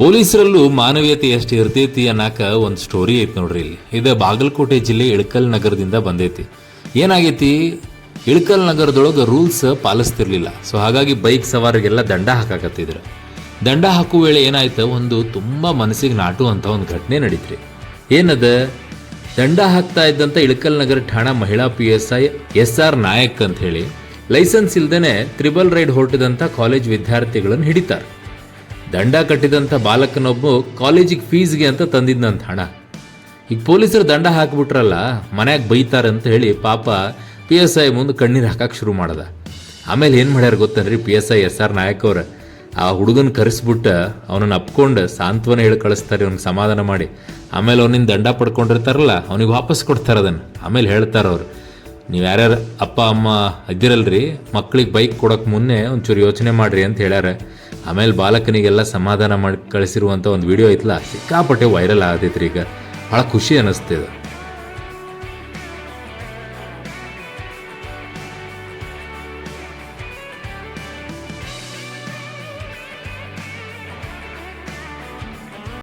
ಪೊಲೀಸರಲ್ಲೂ ಮಾನವೀಯತೆ ಎಷ್ಟು ಇರ್ತೈತಿ ಅನ್ನಕ ಒಂದು ಸ್ಟೋರಿ ಐತಿ ನೋಡ್ರಿ ಇಲ್ಲಿ. ಇದು ಬಾಗಲಕೋಟೆ ಜಿಲ್ಲೆ ಇಳಕಲ್ ನಗರದಿಂದ ಬಂದೈತಿ. ಏನಾಗೈತಿ? ಇಳಕಲ್ ನಗರದೊಳಗೆ ರೂಲ್ಸ್ ಪಾಲಿಸ್ತಿರ್ಲಿಲ್ಲ. ಸೊ ಹಾಗಾಗಿ ಬೈಕ್ ಸವಾರಿಗೆಲ್ಲ ದಂಡ ಹಾಕಾಕತ್ತಿದ್ರು ದಂಡ ಹಾಕುವ ವೇಳೆ ಏನಾಯ್ತು? ಒಂದು ತುಂಬ ಮನಸ್ಸಿಗೆ ನಾಟುವಂಥ ಒಂದು ಘಟನೆ ನಡೀತ್ರಿ. ಏನದ? ದಂಡ ಹಾಕ್ತಾ ಇದ್ದಂಥ ಇಳಕಲ್ ನಗರ ಠಾಣಾ ಮಹಿಳಾ P S I S R Nayak ಅಂತ ಹೇಳಿ, ಲೈಸೆನ್ಸ್ ಇಲ್ದೇನೆ ತ್ರಿಬಲ್ ರೈಡ್ ಹೊರಟಿದಂಥ ಕಾಲೇಜ್ ವಿದ್ಯಾರ್ಥಿಗಳನ್ನು ಹಿಡಿತಾರೆ. ದಂಡ ಕಟ್ಟಿದಂಥ ಬಾಲಕನೊಬ್ಬ ಕಾಲೇಜಿಗೆ ಫೀಸ್ಗೆ ಅಂತ ತಂದಿದ್ದಂಥ ಹಣ. ಈಗ ಪೊಲೀಸರು ದಂಡ ಹಾಕಿಬಿಟ್ರಲ್ಲ, ಮನ್ಯಾಗ ಬೈತಾರೆ ಅಂತ ಹೇಳಿ ಪಾಪ ಪಿ ಎಸ್ ಐ ಮುಂದೆ ಕಣ್ಣೀರು ಹಾಕಕ್ಕೆ ಶುರು ಮಾಡ್ದ. ಆಮೇಲೆ ಏನು ಮಾಡ್ಯಾರ ಗೊತ್ತನ್ರಿ P S I S R Nayak ಅವ್ರ? ಆ ಹುಡುಗನ ಕರೆಸ್ಬಿಟ್ಟು ಅವನನ್ನ ಅಪ್ಕೊಂಡು ಸಾಂತ್ವನ ಹೇಳಿ ಕಳಿಸ್ತಾರೆ ಅವ್ನಿಗೆ ಸಮಾಧಾನ ಮಾಡಿ. ಆಮೇಲೆ ಅವನಿಂದ ದಂಡ ಪಡ್ಕೊಂಡಿರ್ತಾರಲ್ಲ, ಅವನಿಗೆ ವಾಪಸ್ ಕೊಡ್ತಾರೆ ಅದನ್ನು. ಆಮೇಲೆ ಹೇಳ್ತಾರೆ ಅವರು, ನೀವು ಯಾರ್ಯಾರು ಅಪ್ಪ, ಅಮ್ಮ ಇದ್ದಿರಲ್ರಿ, ಮಕ್ಳಿಗೆ ಬೈಕ್ ಕೊಡೋಕೆ ಮುನ್ನೆ ಒಂಚೂರು ಯೋಚನೆ ಮಾಡಿರಿ ಅಂತ ಹೇಳ್ಯಾರ. ಆಮೇಲೆ ಬಾಲಕನಿಗೆಲ್ಲ ಸಮಾಧಾನ ಮಾಡಿ ಕಳಿಸಿರುವಂಥ ಒಂದು ವಿಡಿಯೋ ಐತಲ್ಲ, ಸಿಕ್ಕಾಪಟ್ಟೆ ವೈರಲ್ ಆಗತೈತ್ರಿ ಈಗ ಭಾಳ ಖುಷಿ ಅನ್ನಿಸ್ತಿದೆ